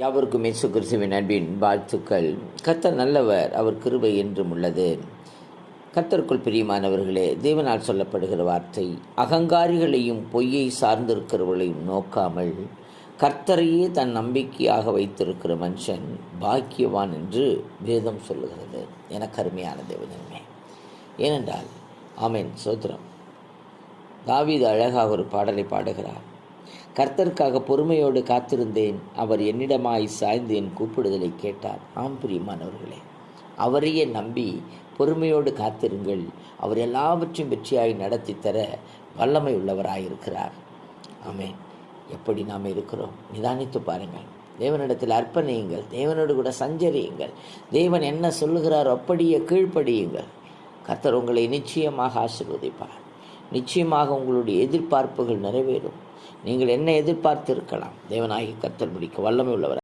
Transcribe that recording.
யாவருக்கும் இயேசு கிறிஸ்துவின் அன்பின் வாழ்த்துக்கள். கர்த்தர் நல்லவர் அவர் கிருபை என்றும் உள்ளது. கர்த்தருக்குள் பிரியமானவர்களே தேவனால் சொல்லப்படுகிற வார்த்தை அகங்காரிகளையும் பொய்யை சார்ந்திருக்கிறவர்களையும் நோக்காமல் கர்த்தரையே தன் நம்பிக்கையாக வைத்திருக்கிற மனுஷன் பாக்கியவான் என்று வேதம் சொல்லுகிறது. எனக்கு கருமையான தேவனமே ஏனென்றால் ஆமேன். சோத்திரம். தாவீது அழகாக ஒரு பாடலை பாடுகிறார். கர்த்தருக்காக பொறுமையோடு காத்திருந்தேன். அவர் என்னிடமாய் சாய்ந்து என் கூப்பிடுதலை கேட்டார். ஆம் பிரியமானவர்களே அவரையே நம்பி பொறுமையோடு காத்திருங்கள். அவர் எல்லாவற்றையும் வெற்றியாய் நடத்தி தர வல்லமை உள்ளவராயிருக்கிறார். ஆமென். எப்படி நாம் இருக்கிறோம்? நிதானித்து பாருங்கள். தேவனிடத்தில் அர்ப்பணியுங்கள். தேவனோடு கூட சஞ்சரியுங்கள். தேவன் என்ன சொல்லுகிறாரோ அப்படியே கீழ்ப்படியுங்கள். கர்த்தர் உங்களை நிச்சயமாக ஆசிர்வதிப்பார். நிச்சயமாக உங்களுடைய எதிர்பார்ப்புகள் நிறைவேறும். நீங்கள் என்ன எதிர்பார்த்திருக்கலாம். தேவநாயகி தேவனாகி கர்த்தர் முடிக்க வல்லமை உள்ளவர்